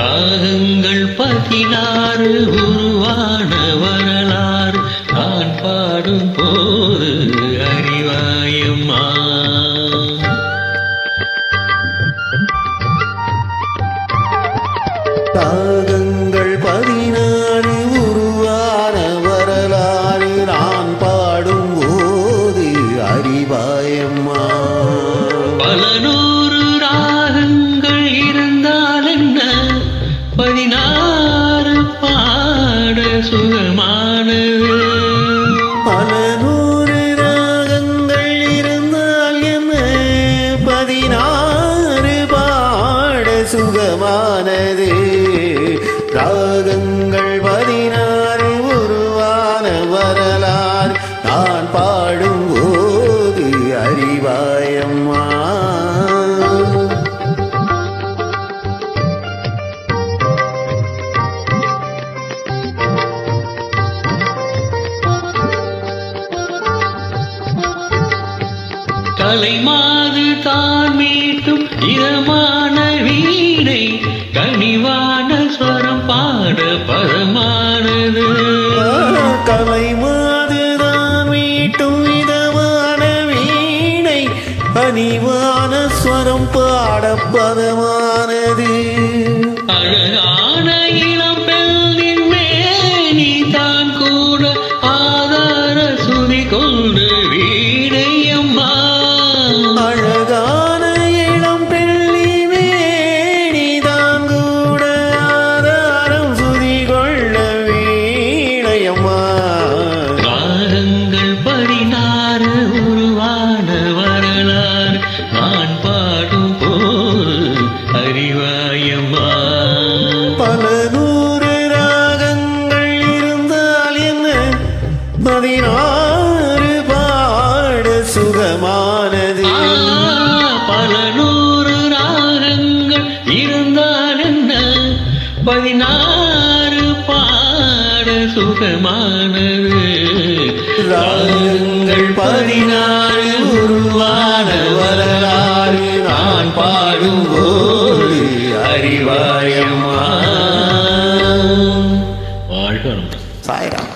ராகங்கள் பதினாறு உருவான வரலாறு. நான் பாடும் போது சுகமானது பல நூறு ராகங்கள் இருந்தால் என்ன? பதினாறு பாட சுகமானது. ராகங்கள் பதினாறு உருவான வரலாறு. நான் பாடும் போது அறிவாயம்மா. கலைமாது தான் மீட்டும் இதமான வீணை கனிவான ஸ்வரம் பாட பதமானது. கலை மாதுதான் மீட்டும் இதமான வீணை கனிவான ஸ்வரம் பாட பதமானது. வீணையம்மா ராகங்கள் பதினாறு உருவான வரலாறு. நான் பாடும் போது அறிவாயம்மா. பல நூறு ராகங்கள் இருந்தால் என்ன? பதினாறு பாட சுகமானது. பல நூறு ராகங்கள் இருந்தால் என்ன? பதினாறு சுகமானது. ராகங்கள் பதினாறு உருவான வரலாறு நான் பாடும்போது அறிவாயம்மா. வாழ்க சாயராம்.